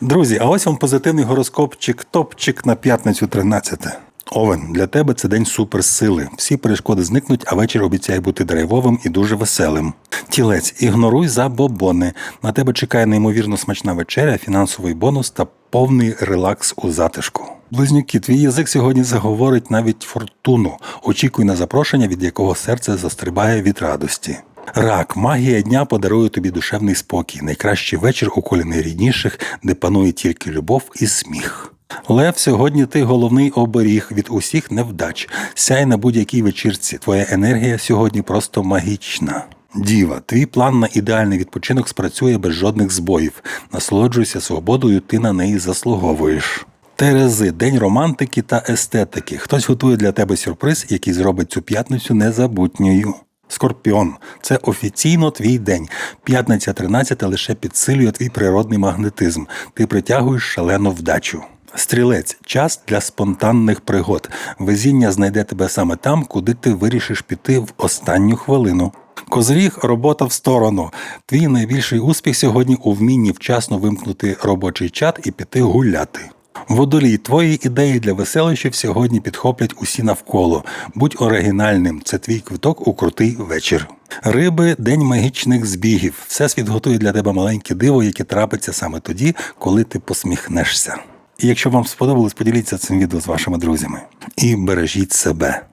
Друзі, а ось вам позитивний гороскопчик, топчик на п'ятницю 13. Овен, для тебе це день суперсили. Всі перешкоди зникнуть, а вечір обіцяє бути драйвовим і дуже веселим. Тілець, ігноруй забобони. На тебе чекає неймовірно смачна вечеря, фінансовий бонус та повний релакс у затишку. Близнюки, твій язик сьогодні заговорить навіть фортуну. Очікуй на запрошення, від якого серце застрибає від радості. Рак, магія дня подарує тобі душевний спокій, найкращий вечір у колі найрідніших, де панує тільки любов і сміх. Лев, сьогодні ти головний оберіг від усіх невдач. Сяй на будь-якій вечірці. Твоя енергія сьогодні просто магічна. Діва, твій план на ідеальний відпочинок спрацює без жодних збоїв. Насолоджуйся свободою, ти на неї заслуговуєш. Терези, день романтики та естетики. Хтось готує для тебе сюрприз, який зробить цю п'ятницю незабутньою. Скорпіон, це офіційно твій день. П'ятниця 13 лише підсилює твій природний магнетизм. Ти притягуєш шалену вдачу. Стрілець час для спонтанних пригод. Везіння знайде тебе саме там, куди ти вирішиш піти в останню хвилину. Козріг робота в сторону. Твій найбільший успіх сьогодні у вмінні вчасно вимкнути робочий чат і піти гуляти. Водолій, твої ідеї для веселищів сьогодні підхоплять усі навколо. Будь оригінальним, це твій квиток у крутий вечір. Риби день магічних збігів. Всесвіт готує для тебе маленьке диво, яке трапиться саме тоді, коли ти посміхнешся. І якщо вам сподобалось, поділіться цим відео з вашими друзями. І бережіть себе.